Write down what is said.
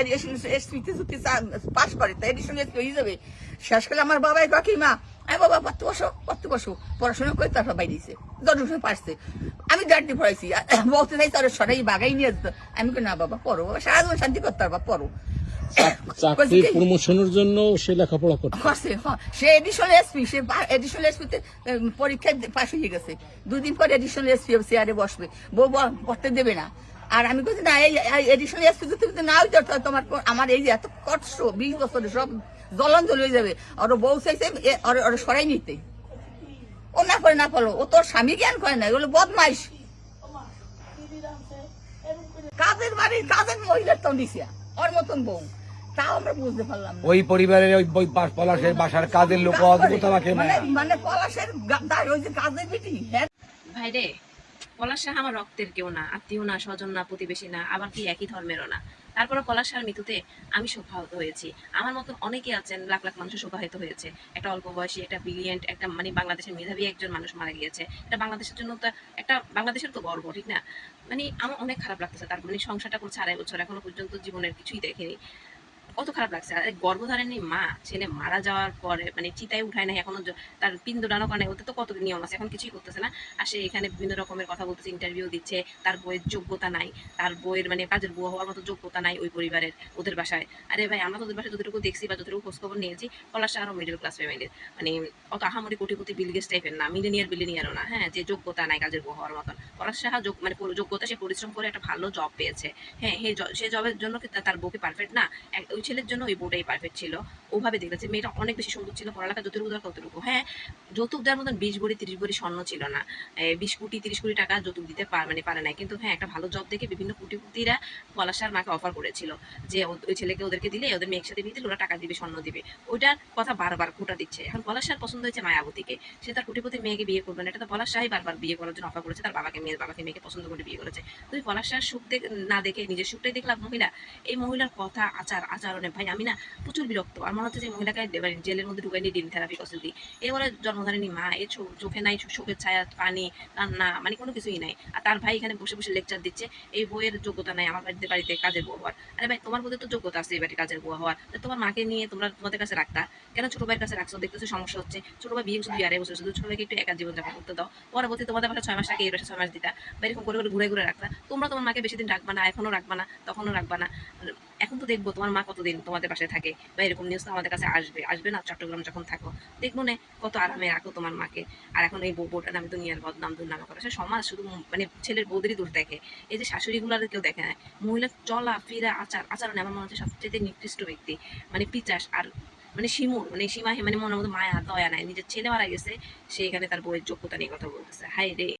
Addition এসপিতে যদি pass করে তা এডিশন এসপি হয়ে যাবে। আমার বাবাই কাকি মা আমি বাবা পড়তে বসো পড়তে বসো। পড়াশোনা করে তারপর বাইরেছে দশজন পারছে। আমি গাড়ি পড়াইছি বলতে চাই তার সরাই বাগাই নিয়ে যেত আমি কই, না বাবা পড়ো বাবা সারাদিন শান্তি করতে পারবা পড়ো। চাকরি প্রমোশনের জন্য সে লেখাপড়া করতে করছে হ্যাঁ। সে এডিশনাল এসপি সে এডিশনাল এসপিতে পরীক্ষায় পাশ হয়ে গেছে। দুদিন পর এডিশনাল এসপি চেয়ারে বসবে। বউ পড়তে দেবে না। আর আমি বলছি না এই যদি তুমি না হইতে তাহলে তোমার আমার এই যে এত কষ্ট বিশ বছরে সব জলাঞ্জল হয়ে যাবে। আর ও বউ চাইছে ওর ওর সরাই নিতে। ও না করে না পারল। ও তোর স্বামী জ্ঞান করে না এগুলো বদমাইশ। কাজের বাড়ি কাজের মহিলার তো দিছে ওর মতন বউ। তাও আমরা বুঝতে পারলাম ওই পরিবারের ওই ওই পলাশের বাসার কাজের লোক অদ্ভুত আমাকে মানে মানে পলাশের ওই যে কাজের বেটি হ্যাঁ। ভাই রে পলাশ শাহ আমার রক্তের কেউ না, আত্মীয় না, স্বজন না, প্রতিবেশী না, আবার কি একই ধর্মেরও না। তারপরে পলাশ শাহর মৃত্যুতে আমি শোকাহত হয়েছি। আমার মতন অনেকে আছেন, লাখ লাখ মানুষ শোকাহত হয়েছে। একটা অল্প বয়সী, একটা ব্রিলিয়েন্ট একটা মানে বাংলাদেশের মেধাবী একজন মানুষ মারা গিয়েছে। এটা বাংলাদেশের জন্য তো একটা, বাংলাদেশের তো গর্ব, ঠিক না? মানে আমার অনেক খারাপ লাগতেছে। তার মানে সংসারটা করছে আড়াই বছর, এখনও পর্যন্ত জীবনের কিছুই দেখেনি। কত খারাপ লাগছে আর, গর্ভধারণী মা, ছেলে মারা যাওয়ার পরে মানে চিতায় উঠায় নাই, এখনও তার পিণ্ড দানো কারণে ওতে তো কত নিয়ম আছে, এখন কিছুই করতেছে না। আর সে এখানে বিভিন্ন রকমের কথা বলতেছে ইন্টারভিউ দিচ্ছে, তার বইয়ের যোগ্যতা নাই, তার বইয়ের মানে কাজের বুয়া হওয়ার মতো যোগ্যতা নাই ওই পরিবারের, ওদের বাসায়। আরে ভাই, আমরা তো ওদের বাসায় যতটুকু দেখছি বা যতটুকু খোঁজখবর নিয়েছি, পলাশ আরও মিডল ক্লাস ফ্যামিলির মানে অত আহামরি কোটিপতি বিলগেস টাইপের না মিলিনিয়ার বিলিনিয়ারও না হ্যাঁ যে যোগ্যতা নাই কাজের বুয়া হওয়ার মতন। পলাশ সাহা যোগ মানে যোগ্যতা সে পরিশ্রম করে একটা ভালো জব পেয়েছে। হ্যাঁ সে জবের জন্য তার বউকে পারফেক্ট না? ওই ছেলের জন্য ওই বউটাই পারফেক্ট ছিল। ওভাবে দেখেছে মেয়েটা অনেক বেশি সুন্দর ছিল, পড়ালেখা যতটুকু দরকার ততটুকু হ্যাঁ যৌতুক দেওয়ার মতন বিশ ভরি, তিরিশ ভরি স্বর্ণ ছিল না। বিশ কোটি, তিরিশ কোটি টাকা যৌতুক দিতে পার মানে পারে না কিন্তু হ্যাঁ একটা ভালো জব দেখে বিভিন্ন কোটিপতিরা পলাশার মাকে অফার করেছিল যে ওই ছেলেকে ওদেরকে দিলে, ওদের মেয়ের সাথে বিয়ে দিলে, ওরা টাকা দিবে, স্বর্ণ দিবে। ওইটার কথা বারবার খোটা দিচ্ছে। এখন পলাশার পছন্দ হয়েছে মায়াবতীকে। সে তার কোটিপতি মেয়েকে বিয়ে করবে না। এটা তো পলাশ শাহই বারবার বিয়ে করার জন্য অফার করেছে। তার বাবাকে মেয়ের বাবাকে মেয়েকে পছন্দ করে বিয়ে করেছে। তুই পলাশ শাহর সুখ দেখ- না দেখে নিজের সুখটাই দেখলাম মহিলা। এই মহিলার কথা, আচার আচার আচরণে ভাই, আমি না প্রচুর বিরক্ত। আর মনে হচ্ছে যে মহিলাকে জেলের মধ্যে ঢুকাই নিয়ে ডিম থেরাপি করছে দিই। এবারে জন্মধারিণী মা চো- চোখে নাই চোখের ছায়া, পানি, কান্না মানে কোনো কিছুই নাই। আর তার ভাই এখানে বসে বসে লেকচার দিচ্ছে, এই বইয়ের যোগ্যতা নাই, আমার বাড়িতে বাড়িতে কাজের বউ হওয়ার। আরে ভাই, তোমার মধ্যে তো যোগ্যতা আছে এই বাড়িতে কাজের বউ হওয়ার। তোমার মাকে নিয়ে তোমরা তোমাদের কাছে রাখতা? কেন ছোট ভাইয়ের কাছে রাখছো? দেখতেছো সমস্যা হচ্ছে। ছোট ভাই বিয়ে শুধু আড়াই বছর শুধু ছোট ভাইকে একটু একা জীবন জীবনযাপন করতে দাও। পরবর্তী তোমাদের বাসা ছয় মাস আগে এই বাসা ছয় মাস দিতা। বা এরকম করে করে ঘুরে ঘুরে রাখতা। তোমরা তোমার মাকে বেশি দিন রাখবা না, এখনও রাখবা না, তখনও রাখবা না। এখন তো দেখব তোমার মা কতদিন তোমাদের পাশে থাকে বা এরকম নিউজ তো আমাদের কাছে আসবে। আসবে না চট্টগ্রাম যখন থাকো। দেখব না, কত আরামে রাখো তোমার মাকে। আর এখন এই বউ বউটার নামে দুনিয়ার বদনাম, দুর্নাম করে। সে সমাজ শুধু মানে ছেলের বৌদেরই দোষ দেখে। এই যে শাশুড়িগুলার কেউ দেখে না। মহিলা চলা, ফিরা, আচার আচরণে আমার মনে হচ্ছে সবচেয়ে নিকৃষ্ট ব্যক্তি। মানে পিচাস আর মানে শিমুর। মানে সীমাহী মানে মনের মতো মায়া, দয়া নাই। নিজের ছেলে মারা গেছে, সে এখানে তার বউয়ের যোগ্যতা নিয়ে কথা বলতেছে। হাই রে।